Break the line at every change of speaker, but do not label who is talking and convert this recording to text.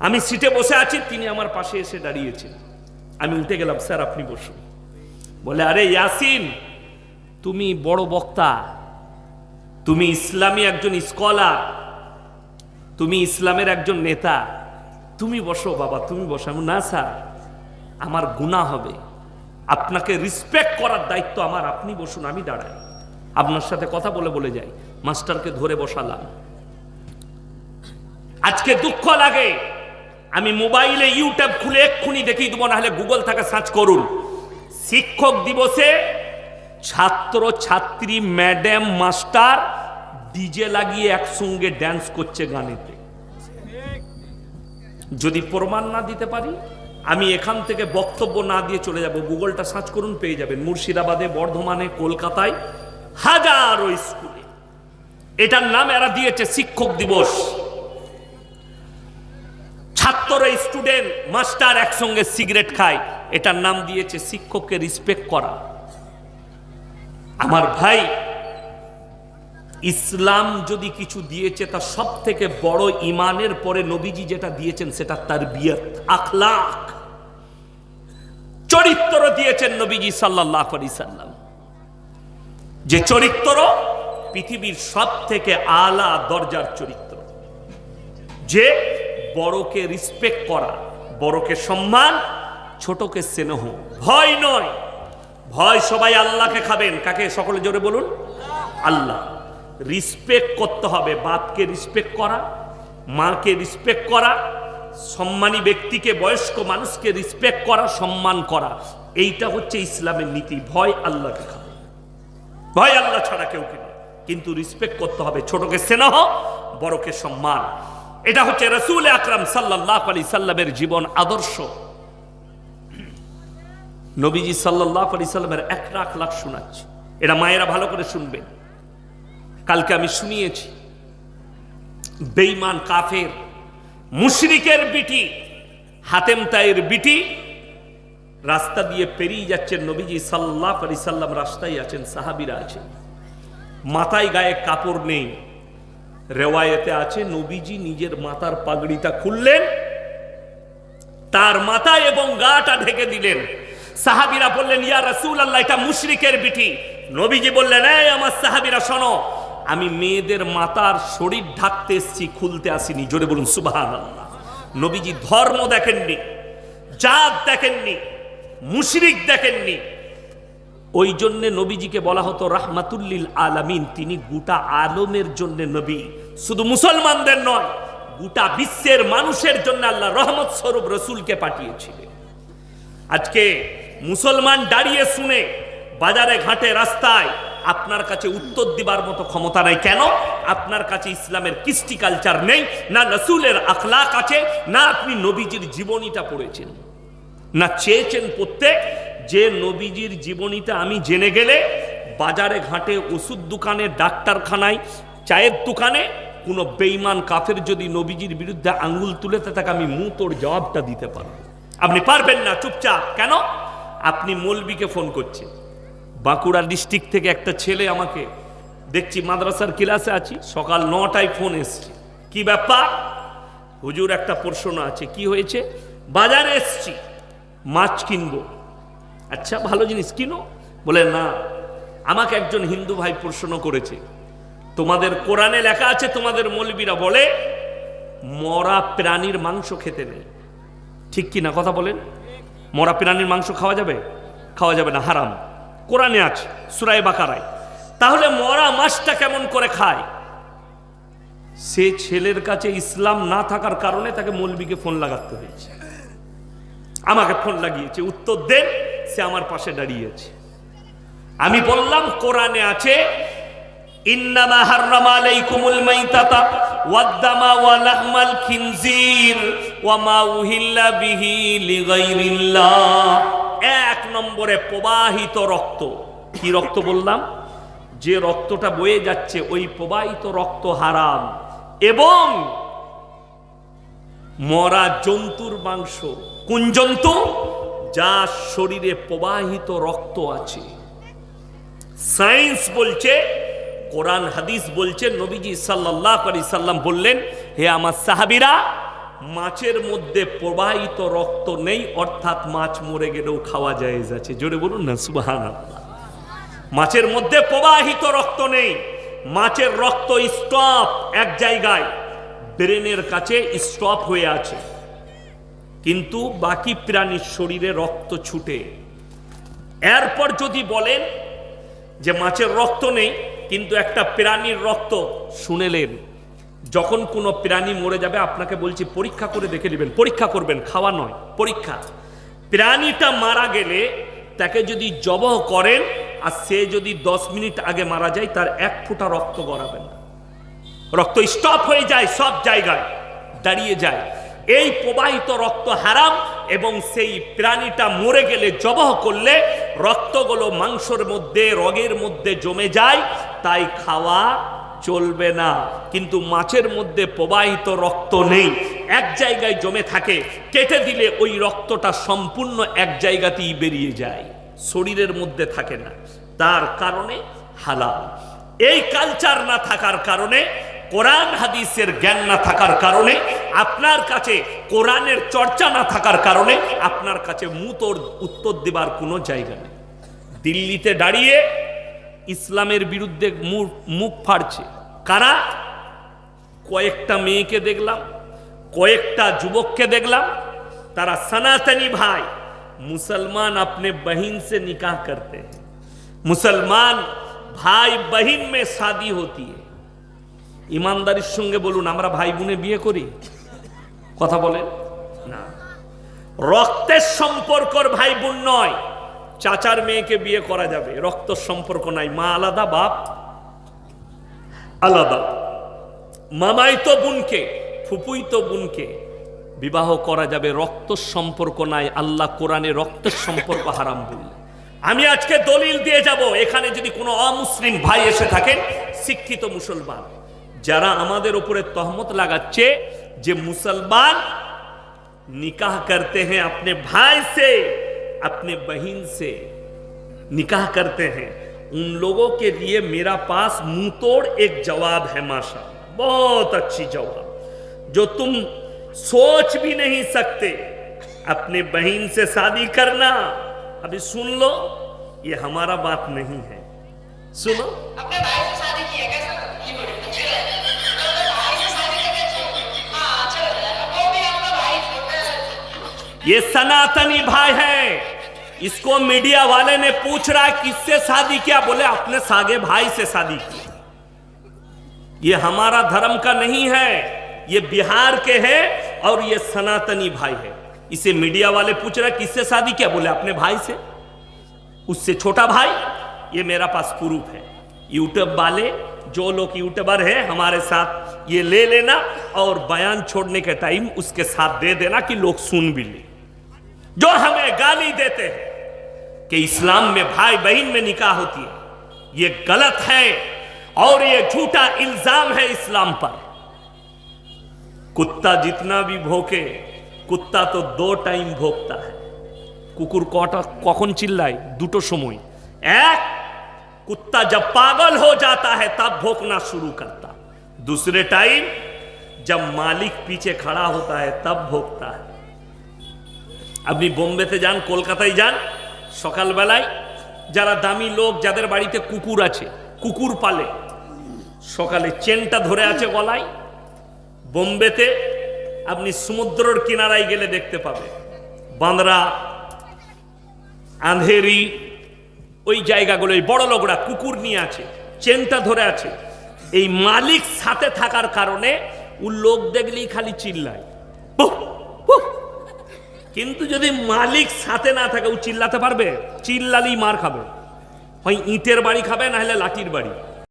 আমি সিটে বসে আছি, তিনি আমার পাশে এসে দাঁড়িয়েছেন। আমি উঠে গেলাম, স্যার, আপনি বসুন। বলে, আরে ইয়াসিন, তুমি বড় বক্তা। তুমি ইসলামী একজন স্কলার। তুমি ইসলামের একজন নেতা। তুমি বসো, বাবা, তুমি বসো। আমি না, স্যার, আমার গুণা হবে। আপনাকে রিসপেক্ট করার দায়িত্ব আমার। আপনি বসুন, আমি দাঁড়াই। আপনার সাথে কথা বলে বলে যাই। মাস্টারকে ধরে বসালাম। আজকে দুঃখ লাগে। আমি মোবাইলে ইউটিউব খুলে এক্ষুনি দেখিয়ে দেবো, নাহলে গুগল থেকে সার্চ করুন। শিক্ষক দিবসে ছাত্র, ছাত্রী, ম্যাডাম, মাস্টার, ডিজে লাগিয়ে একসঙ্গে ড্যান্স করছে গানেতে। যদি প্রমাণ না দিতে পারি, আমি এখান থেকে বক্তব্য না দিয়ে চলে যাব। গুগলটা সার্চ করুন, পেয়ে যাবেন। মুর্শিদাবাদে, বর্ধমানে, কলকাতায় হাজারো স্কুলে। এটার নাম এরা দিয়েছে শিক্ষক দিবস। ছাত্র স্টুডেন্ট মাস্টার একসঙ্গে সিগারেট খায়। এটার নাম দিয়েছে শিক্ষককে রিসপেক্ট করা। আমার ভাই ইসলাম যদি কিছু দিয়েছে তা সব থেকে বড় ইমানের পরে নবীজি যেটা দিয়েছেন, সেটা তার বিয়ত আখলাক। চরিত্র দিয়েছেন নবীজি সাল্লাহ সাল্লাম। যে চরিত্র পৃথিবীর সব থেকে আলা দরজার চরিত্র। যে বড়কে রিসপেক্ট করা, বড়কে সম্মান, ছোটকে স্নেহ। ভয় নয়। ভয় সবাই আল্লাহকে খাবেন। কাকে? সকলে জোরে বলুন। আল্লাহ। রিসপেক্ট করতে হবে। বাপকে রিসপেক্ট করা, মাকে রিসপেক্ট করা, সম্মানী ব্যক্তিকে, বয়স্ক মানুষকে রিসপেক্ট করা, সম্মান করা। এইটা হচ্ছে ইসলামের নীতি। ভয় আল্লাহকে খাবে। ভয় আল্লাহ ছাড়া কেউ কিনা কিন্তু রিসপেক্ট করতে হবে। ছোটকে স্নেহ, বড়কে সম্মান। এটা হচ্ছে রসুল আকরাম সাল্লাহ আলি সাল্লামের জীবন আদর্শ। নবীজি সাল্লাহ আলি সাল্লামের এক লাখ লাখ শোনাচ্ছি। এটা মায়েরা ভালো করে শুনবেন কালকে আমি শুনিয়েছি বেইমান কাফের, মুশরিকের বিটি, হাতেম তাইয়ের বিটি রাস্তা দিয়ে পেরিয়ে যাচ্ছেন নবীজি সাল্লাহ আলি সাল্লাম, রাস্তায় আছেন, সাহাবিরা আছেন। মাথায় গায়ে কাপড় নেই। রেওয়ায়েতে আছে, নবীজি নিজের মাথার পাগড়িটা খুললেন, তার মাথা এবং গাটা ঢেকে দিলেন। সাহাবিরা বললেন, ইয়া রাসূল আল্লাহ এটা মুশরিকের বিটি নবীজি বললেন, এই আমার সাহাবিরা, শোনো, আমি মেয়েদের মাতার শরীর ঢাকতে এসছি, খুলতে আসিনি। জোরে বলুন সুবাহান নবীজি ধর্ম দেখেননি, জাত দেখেননি, মুশরিক দেখেননি ওই জন্য নবীজিকে বলা হতো রাহমাতুল্লিল আলামিন। তিনি গোটা আলমের জন্য নবী। শুধু মুসলমানদের নয়, গোটা বিশ্বের মানুষের জন্য আল্লাহ রহমত স্বরূপ রসুলকে পাঠিয়েছিলেন। আজকে মুসলমান দাঁড়িয়ে শুনে বাজারে, ঘাটে, রাস্তায় আপনার কাছে উত্তর দিবার মতো ক্ষমতা নাই কেন? আপনার কাছে ইসলামের কৃষ্টি কালচার নেই, না রসুলের আখলাক আছে, না আপনি নবীজির জীবনীটা পড়েছেন। না চেয়েছেন পড়তে যে নবীজির জীবনীটা আমি জেনে গেলে বাজারে ঘাটে ওষুধ দোকানে, ডাক্তারখানায়, চায়ের দোকানে কোনো বেইমান কাফের যদি নবীজির বিরুদ্ধে আঙ্গুল তুলে তাকে আমি মুখ তোর জবাবটা দিতে পারব। আপনি পারবেন না, চুপচাপ। কেন? আপনি মৌলবিকে ফোন করছেন বাঁকুড়া ডিস্ট্রিক্ট থেকে একটা ছেলে আমাকে, দেখছি মাদ্রাসার ক্লাসে আছি, সকাল নটায় ফোন এসছে। কি ব্যাপার? হুজুর একটা প্রশ্ন আছে, কি হয়েছে? বাজারে এসছি, মাছ কিনবো। আচ্ছা ভালো জিনিস। কিনো? বলে, না, আমাকে একজন হিন্দু ভাই প্রশ্ন করেছে। তোমাদের কোরআনে লেখা আছে, তোমাদের মৌলবীরা বলে, মরা প্রাণীর মাংস খেতে নেই। ঠিক কি না কথা বলেন? মরা প্রাণীর মাংস খাওয়া যাবে? খাওয়া যাবে না, হারাম। কোরআনে আছে সুরাই বাকারায়। তাহলে মরা মাছটা কেমন করে খায়? সে ছেলের কাছে ইসলাম না থাকার কারণে তাকে মৌলবীকে ফোন লাগাতে হয়েছে। আমাকে ফোন লাগিয়েছে, উত্তর দেন। সে আমার পাশে দাঁড়িয়েছে। আমি বললাম, কোরআনে আছে এক নম্বরে প্রবাহিত রক্ত। কি রক্ত বললাম? যে রক্তটা বয়ে যাচ্ছে, ওই প্রবাহিত রক্ত হারাম। এবং মরা জন্তুর মাংস। কোন জন্তু? যার শরীরে প্রবাহিত রক্ত আছে। সায়েন্স বলছে, কোরআন, হাদিস বলছে, নবীজি সাল্লাহ আলি সাল্লাম বললেন, হে আমার সাহাবিরা, মাছের মধ্যে প্রবাহিত রক্ত নেই, অর্থাৎ মাছ মরে গেলেও খাওয়া যায় যাচ্ছে জোরে বলুন না সুবাহান মাছের মধ্যে প্রবাহিত রক্ত নেই, মাছের রক্ত স্টপ এক জায়গায়, ব্রেনের কাছে স্টপ হয়ে আছে। কিন্তু বাকি প্রাণীর শরীরে রক্ত ছুটে। এরপর যদি বলেন যে মাছের রক্ত নেই, কিন্তু একটা প্রাণীর রক্ত, শুনেলেন, যখন কোনো প্রাণী মরে যাবে, আপনাকে বলছি পরীক্ষা করে দেখে নেবেন। পরীক্ষা করবেন, খাওয়া নয়, পরীক্ষা। প্রাণীটা মারা গেলে তাকে যদি জবহ করেন, আর সে যদি দশ মিনিট আগে মারা যায়, তার এক ফোঁটা রক্ত গড়াবেন রক্ত স্টপ হয়ে যায় সব জায়গায়, দাঁড়িয়ে যায়। এই প্রবাহিত রক্ত হারাম এবং সেই প্রাণীটা মরে গেলে জবহ করলে রক্তগুলো মাংসর মধ্যে, রগের মধ্যে জমে যায়, তাই খাওয়া চলবে না। কিন্তু মাছের মধ্যে প্রবাহিত রক্ত নেই। এক জায়গায় জমে থাকে, কেটে দিলে ওই রক্তটা সম্পূর্ণ এক জায়গাতেই বেরিয়ে যায়। শরীরের মধ্যে থাকে না। তার কারণে হালাল। এই কালচার না থাকার কারণে কোরআন হাদিসের জ্ঞান না থাকার কারণে আপনার কাছে কোরআনের চর্চা না থাকার কারণে আপনার কাছে মুতোর উত্তর দেবার কোনো জায়গা নেই দিল্লিতে দাঁড়িয়ে ইসলামের বিরুদ্ধে মুখ মুখ ফাড়ছে কারা কয়েকটা মেয়েকে দেখলাম কয়েকটা যুবককে দেখলাম তারা সনাতনী ভাই मुसलमान अपने बहन से निकाह करते हैं मुसलमान ভাই বহিন মে শাদি হতি है ইমানদারির সঙ্গে বলুন, আমরা ভাই বোনে বিয়ে করি? কথা বলেন। না। রক্তের সম্পর্কর ভাই বোন নয়, চাচার মেয়েকে বিয়ে করা যাবে। রক্ত সম্পর্ক নাই, মা আলাদা, বাপ আলাদা। মামাই তো বোনকে ফুপুই তো বোনকে বিবাহ করা যাবে, রক্ত সম্পর্ক নাই, আল্লাহ কোরআনে রক্তের সম্পর্ক হারাম বললে আমি আজকে দলিল দিয়ে যাব, এখানে যদি কোনো অমুসলিম ভাই এসে থাকেন, শিক্ষিত মুসলমান। যারা আমাদের উপরে তহমত লাগাচ্ছে যে মুসলমান निकाह करते हैं अपने भाई से अपने बहन से निकाह करते हैं उन लोगों के लिए मेरा पास मुंह तोड़ एक जवाब है माशा बहुत अच्छी जवाब जो तुम सोच भी नहीं सकते अपने बहन से शादी करना अभी सुन लो ये हमारा बात नहीं है सुनो
अपने भाई से शादी की है कैसा ये
सनातनी भाई है। इसको मीडिया वाले ने पूछ रहा है, किससे शादी किया? बोले, अपने सागे भाई से शादी की। ये हमारा धर्म का नहीं है। ये बिहार के हैं और ये सनातनी भाई है। इसे मीडिया वाले पूछ रहे किससे शादी किया? बोले, अपने भाई से। उससे छोटा भाई, ये मेरा पास प्रूफ है। यूट्यूब वाले, जो लोग यूट्यूबर हैं, हमारे साथ ये ले लेना और बयान छोड़ने के टाइम उसके साथ दे देना कि लोग सुन भी ले। जो हमें गाली देते हैं कि इस्लाम में भाई बहन में निकाह होती है ये गलत है और ये झूठा इल्जाम है इस्लाम पर कुत्ता जितना भी भोके कुत्ता तो दो टाइम भोगता है কুকুর কটা কখন চিল্লায় দুটো সময় এক कुत्ता जब पागल हो जाता है तब भोंकना शुरू करता दूसरे टाइम जब मालिक पीछे खड़ा होता है तब भोंकता है আপনি বোম্বেতে যান, কলকাতায় যান, সকালবেলায় যারা দামি লোক, যাদের বাড়িতে কুকুর আছে, কুকুর পালে, সকালে চেনটা ধরে আছে গলায়, বোম্বেতে আপনি সমুদ্রর কিনারায় গেলে দেখতে পাবেন বাঁদরা আন্ধেরি ওই জায়গাগুলো এই বড় লোকরা কুকুর নিয়ে আছে, চেনটা ধরে আছে। এই মালিক সাথে থাকার কারণে ও লোক দেখলেই খালি চিল্লায়। কিন্তু যদি মালিক সাথে না থাকে, ও চিল্লাতে পারবে? চিল্লালেই মার খাবে। হয় ইটের বাড়ি খাবে, না হলে লাঠির বাড়ি।